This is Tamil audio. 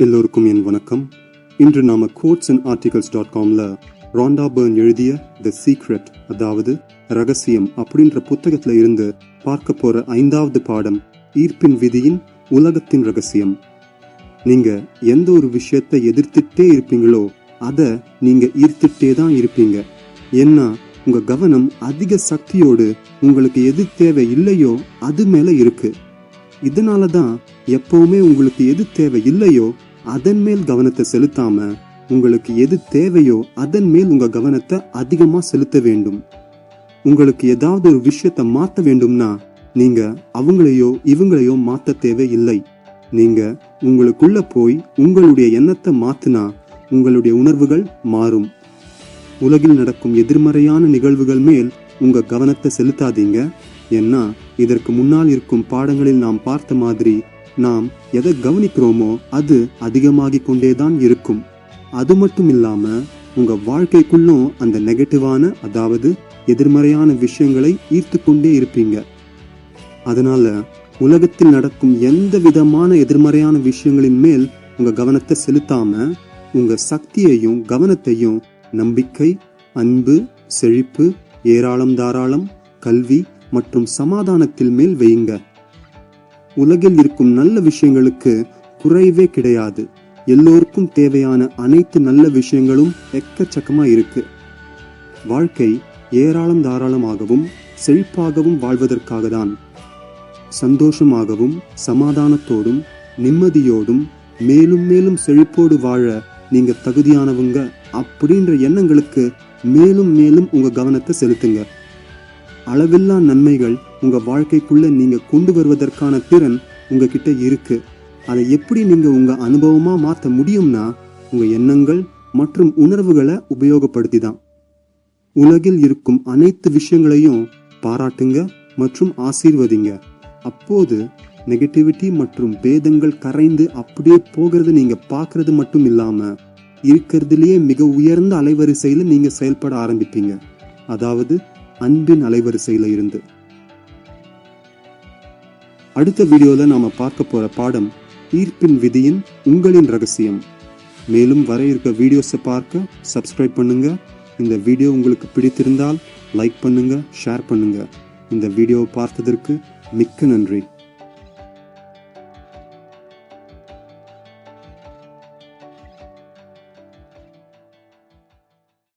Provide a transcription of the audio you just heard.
எல்லோருக்கும் என் வணக்கம். இன்று நாம கோட்ஸ் அண்ட் ஆர்டிகல்ஸ் டாட் காம்ல ராண்டா பர்ன் எழுதிய த சீக்ரெட் அதாவது ரகசியம் அப்படின்ற புத்தகத்துல இருந்து பார்க்க போற ஐந்தாவது பாடம் ஈர்ப்பின் விதியின் உலகத்தின் ரகசியம். நீங்க எந்த ஒரு விஷயத்தை எதிர்த்துட்டே இருப்பீங்களோ அதை நீங்க ஈர்த்துட்டே தான் இருப்பீங்க. ஏன்னா உங்க கவனம் அதிக சக்தியோடு உங்களுக்கு எது தேவை இல்லையோ அது மேல இருக்கு. இதனால தான் எப்பவுமே உங்களுக்கு எது தேவை இல்லையோ அதன் மேல் கவனத்தை செலுத்தாம உங்களுக்கு எது தேவையோ அதன் மேல் உங்க கவனத்தை அதிகமா செலுத்த வேண்டும். உங்களுக்கு ஏதாவது ஒரு விஷயத்தை மாத்த வேண்டும்னா நீங்க அவங்களையோ இவங்களையோ மாத்த தேவை இல்லை நீங்க உங்களுக்குள்ள போய் உங்களுடைய எண்ணத்தை மாத்தினா உங்களுடைய உணர்வுகள் மாறும். உலகில் நடக்கும் எதிர்மறையான நிகழ்வுகள் மேல் உங்க கவனத்தை செலுத்தாதீங்க. ஏன்னா இதற்கு முன்னால் இருக்கும் பாடங்களில் நாம் பார்த்த மாதிரி நாம் எதை கவனிக்கிறோமோ அது அதிகமாகிக் கொண்டேதான் இருக்கும். அது மட்டும் இல்லாம உங்க வாழ்க்கைக்குள்ளும் அந்த நெகட்டிவான அதாவது எதிர்மறையான விஷயங்களை ஈர்த்து கொண்டே இருப்பீங்க. அதனால உலகத்தில் நடக்கும் எந்த விதமான எதிர்மறையான விஷயங்களின் மேல் உங்க கவனத்தை செலுத்தாம உங்க சக்தியையும் கவனத்தையும் நம்பிக்கை அன்பு செழிப்பு ஏராளம் தாராளம் கல்வி மற்றும் சமாதானத்தில் மேல் வையுங்க. உலகில் இருக்கும் நல்ல விஷயங்களுக்கு குறைவே கிடையாது. எல்லோருக்கும் தேவையான அனைத்து நல்ல விஷயங்களும் எக்கச்சக்கமா இருக்கு. வாழ்க்கை ஏராளம் தாராளமாகவும் செழிப்பாகவும் வாழ்வதற்காக தான் சந்தோஷமாகவும் சமாதானத்தோடும் நிம்மதியோடும் மேலும் மேலும் செழிப்போடு வாழ நீங்க தகுதியானவங்க அப்படின்ற எண்ணங்களுக்கு மேலும் மேலும் உங்க கவனத்தை செலுத்துங்க. அளவில்லா நன்மைகள் உங்க வாழ்க்கைக்குள்ள நீங்க கொண்டு வருவதற்கான திறன் உங்ககிட்ட இருக்கு. அதை எப்படி நீங்க உங்க அனுபவமா மாற்ற முடியும்னா உங்க எண்ணங்கள் மற்றும் உணர்வுகளை உபயோகப்படுத்தி தான் உலகில் இருக்கும் அனைத்து விஷயங்களையும் பாராட்டுங்க மற்றும் ஆசீர்வதிங்க. அப்போது நெகட்டிவிட்டி மற்றும் பேதங்கள் கரைந்து அப்படியே போகிறது நீங்க பார்க்கறது மட்டும் இல்லாம இருக்கிறதுலயே மிக உயர்ந்த அலைவரிசையில நீங்க செயல்பட ஆரம்பிப்பீங்க. அதாவது அன்பின் அலைவரிசையில் இருந்து. அடுத்த வீடியோல நாம பார்க்க போற பாடம் ஈர்ப்பின் விதியின் உங்களின் ரகசியம். மேலும் வர இருக்க வீடியோஸை பார்க்க சப்ஸ்கிரைப் பண்ணுங்க. இந்த வீடியோ உங்களுக்கு பிடித்திருந்தால் லைக் பண்ணுங்க ஷேர் பண்ணுங்க. இந்த வீடியோவை பார்த்ததற்கு மிக்க நன்றி.